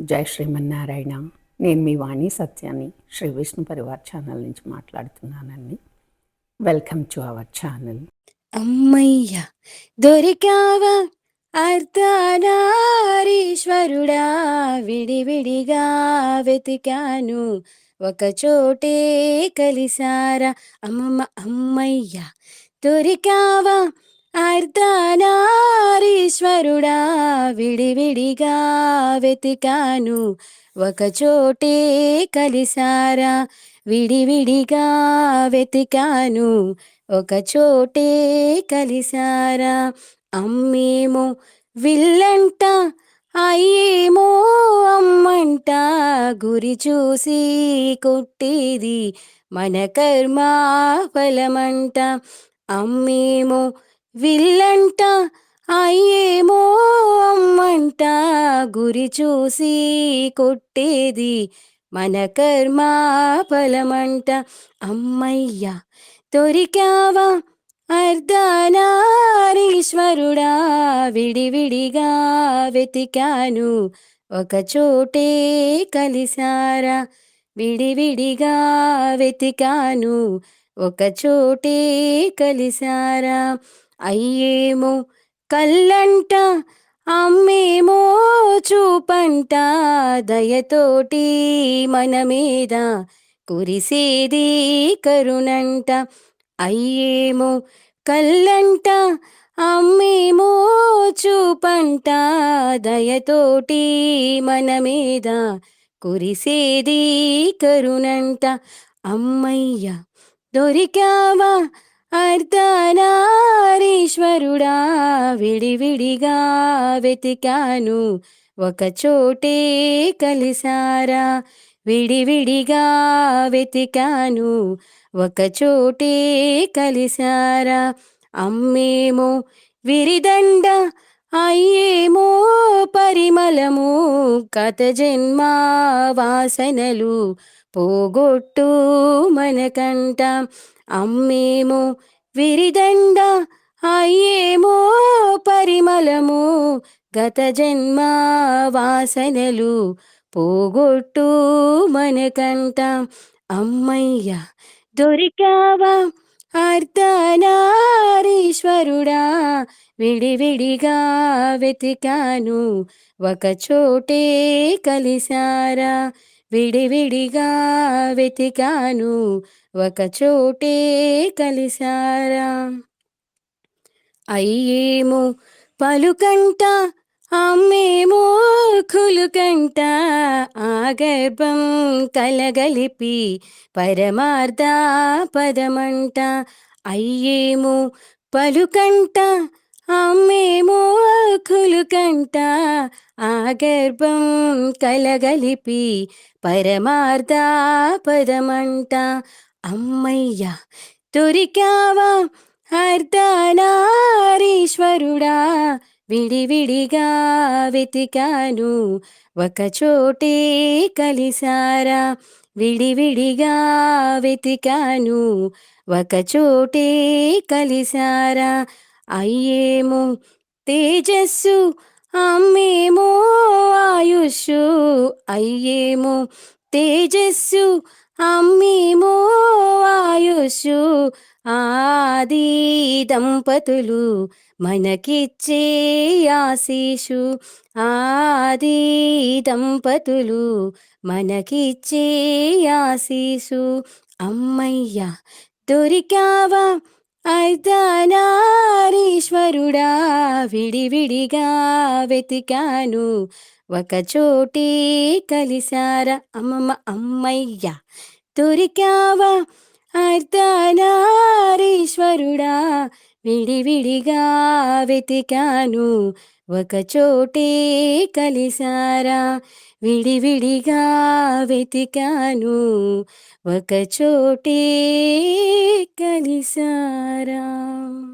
జై శ్రీమన్నారాయణ. నేను మీ వాణి సత్యాన్ని శ్రీ విష్ణు పరివార్ ఛానల్ నుంచి మాట్లాడుతున్నానండి. వెల్కమ్ టు అవర్ ఛానల్ అమ్మయ్య దొరికావా అర్ధనారీశ్వరుడా? విడివిడిగా వెతికాను ఒక చోటే కలిసారా? అమ్మమ్మ అమ్మయ్య దొరికావా అర్ధనారీశ్వరుడా విడివిడిగా వెతికాను. ఒక చోటే కలిసారా? విడివిడిగా వెతికాను. ఒక చోటే కలిసారా? అమ్మేమో విల్లంట అయ్యేమో అమ్మంట. గురి చూసి కొట్టేది మన కర్మ ఫలమంట అమ్మేమో విల్లంట అయ్యేమో అమ్మంట గురి చూసి కొట్టేది మన కర్మ ఫలమంట అమ్మయ్యా దొరికావా అర్ధనారీశ్వరుడా? విడివిడిగా వెతికాను ఒక చోటే కలిసారా విడివిడిగా వెతికాను ఒక చోటే కలిసారా అయ్యేమో కల్లంట అమ్మేమో చూపంట. దయతోటి మన మీద కురిసేది కరుణంట. అయ్యేమో కల్లంట అమ్మేమో చూపంట. దయతోటి మన మీద కురిసేది కరుణంట. అమ్మయ్య దొరికావా? అర్ధనారీశ్వరుడా విడివిడిగా వెతికాను. ఒక చోటే కలిసారా? విడివిడిగా వెతికాను. ఒక చోటే కలిసారా? అమ్మేమో విరిదండ అయ్యేమో పరిమళము కథ జన్మ వాసనలు. పోగొట్టు మనకంట. అమ్మేమో విరిదండ అయ్యేమో పరిమళము. గత జన్మ వాసనలు పోగొట్టు మనకంట. అమ్మయ్య దొరికావా? అర్ధనారీశ్వరుడా విడివిడిగా వెతికాను. ఒక చోటే కలిసారా విడివిడిగా వెతికాను. ఒక చోటే కలిసారా అయ్యేమో పలుకంట అమ్మేమో కులుకంట ఆ గర్భం కలగలిపి పరమార్థ పదమంట. అయ్యేమో పలుకంట అమ్మేమో కులుకంట ఆ గర్భం కలగలిపి పరమార్థ పదమంట. అమ్మయ్యా దొరికావా అర్ధనారీశ్వరుడా? విడివిడిగా వెతికాను ఒకచోటే కలిసారా విడివిడిగా వెతికాను ఒకచోటే కలిసారా అయ్యేమో తేజస్సు అమ్మేమో ఆయుష్ అయ్యేమో తేజస్సు అమ్మేమో ఆయుష్ ఆది దంపతులు మనకిచ్చే ఆశీషు ఆది దంపతులు మనకిచ్చే ఆశీషు. అమ్మయ్య దొరికావా అర్ధనారీశ్వరుడా? విడివిడిగా వెతికాను. ఒకచోటే కలిశారా? అమ్మమ్మ అమ్మయ్య! దొరికావా? అర్ధనారీశ్వరుడా! విడివిడిగా వెతికాను. ఒకచోటే కలిసారా విడివిడిగా వెతికాను. ఒకచోటే కలిసారా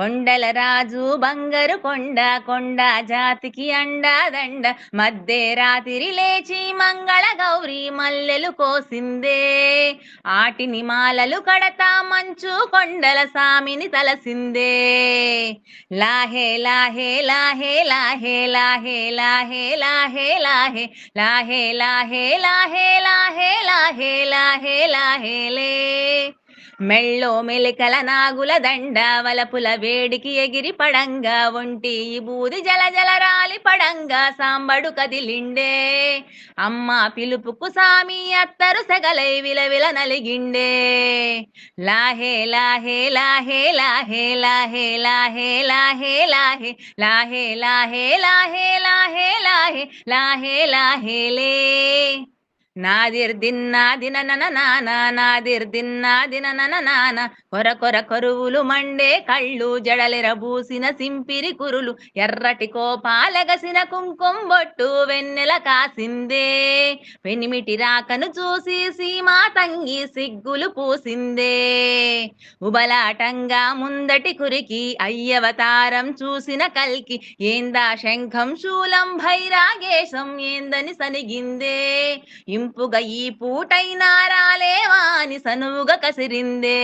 కొండల రాజు బంగారు కొండ కొండ జాతికి అండాదండ మధ్య రాత్రి లేచి మంగళ గౌరీ మల్లెలు కోసిందే ఆటిని మాలలు కడతా మంచు కొండల సామిని తలసిందే లాహే లాహే లాహే లాహే లాహే లాహే లాహే లాహే లాహే లాహే లాహే లాహే లాహే లాహే లాహేలే మెళ్ళో మెలికల నాగుల దండ వలపుల వేడికి ఎగిరి పడంగా ఒంటి బూది జల జలరాలి పడంగా సాంబడు కదిలిండే అమ్మ పిలుపుకు సామి అత్తరు సెగలై విలవిల నలిగిండే లాహే లాహే లాహే లాహే లాహే లాహే లాహే లాహే లాహే లాహే లాహే లాహే లాహే లాహే లాహేలే నాదిర్ దిన్నా దిన నన నానా నాదిర్ దిన్నా దిన నన నాన కొర కొర కొరువులు మండే కళ్ళు జడలిరబూసిన సింపిరి కురులు. ఎర్రటి కోపాలగసిన కుంకుంబొట్టు వెన్నెల కాసిందే. పెనిమిటి రాకను చూసి సీమా తంగి సిగ్గులు పూసిందే. ఉబలాటంగా ముందటి కురికి అయ్యవతారం చూసిన కల్కి. ఏందా శంఖం శూలం భైరాగేశం ఏందని సనిగిందే. ఇంపుగా ఈ పూటైనా రాలేవాని సనువుగా కసిరిందే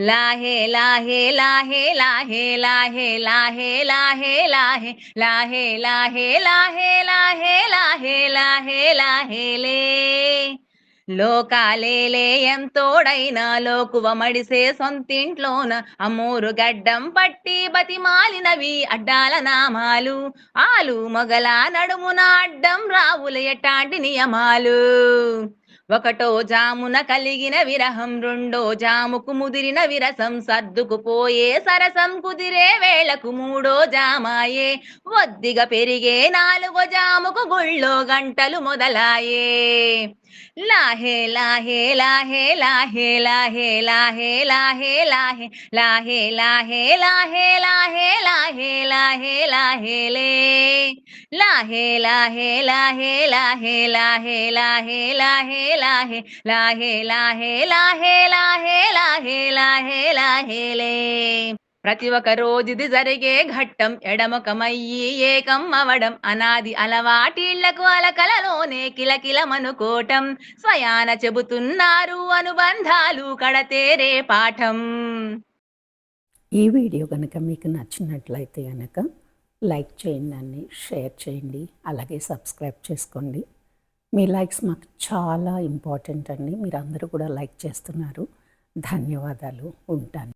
లాహే లాహే లాహే లాహే లాహే లాహే లాహే లాహే లాహే లాహే లాహే లాహే లాహే లాహే లాహేలే లోకాలేలే ఎంతోడైనా లోకువ మడిసే సొంతింట్లోన అమ్మూరు గడ్డం పట్టి బతిమాలినవి అడ్డాల నామాలు. ఆలు మొగల నడుమున అడ్డం రావుల ఎటాంటి నియమాలు. ఒకటో జామున కలిగిన విరహం రెండో జాముకు ముదిరిన విరసం సర్దుకుపోయే సరసం కుదిరే వేళకు మూడో జామాయే ఒద్దిగా పెరిగే నాలుగో జాముకు గుళ్ళో గంటలు మొదలాయే లాహే లాహే లాహే లాహే లాహే లాహే లాహే లాహే లాహే లాహే లాహే లాహే లాహే లాహే లాహేలే లాహే లాహే లాహే లాహే లాహే లాహే లాహే లాహే లాహే లాహే లాహే లాహే లాహే లాహే లాహేలే ప్రతి ఒక్క రోజుది జరిగే ఘట్టం ఎడమకమయ్యి ఏకం అవడం అనాది అలవాటిళ్ళకు అలకలలోనే కిలకిలమనుకోటం స్వయాన చెబుతున్నారు అనుబంధాలు కడతేరే పాఠం ఈ వీడియో కనుక మీకు నచ్చినట్లయితే కనుక లైక్ చేయండి అన్ని షేర్ చేయండి అలాగే సబ్స్క్రైబ్ చేసుకోండి. మీ లైక్స్ మాకు చాలా ఇంపార్టెంట్ అండి మీరు అందరూ కూడా లైక్ చేస్తున్నారు. ధన్యవాదాలు ఉంటాను.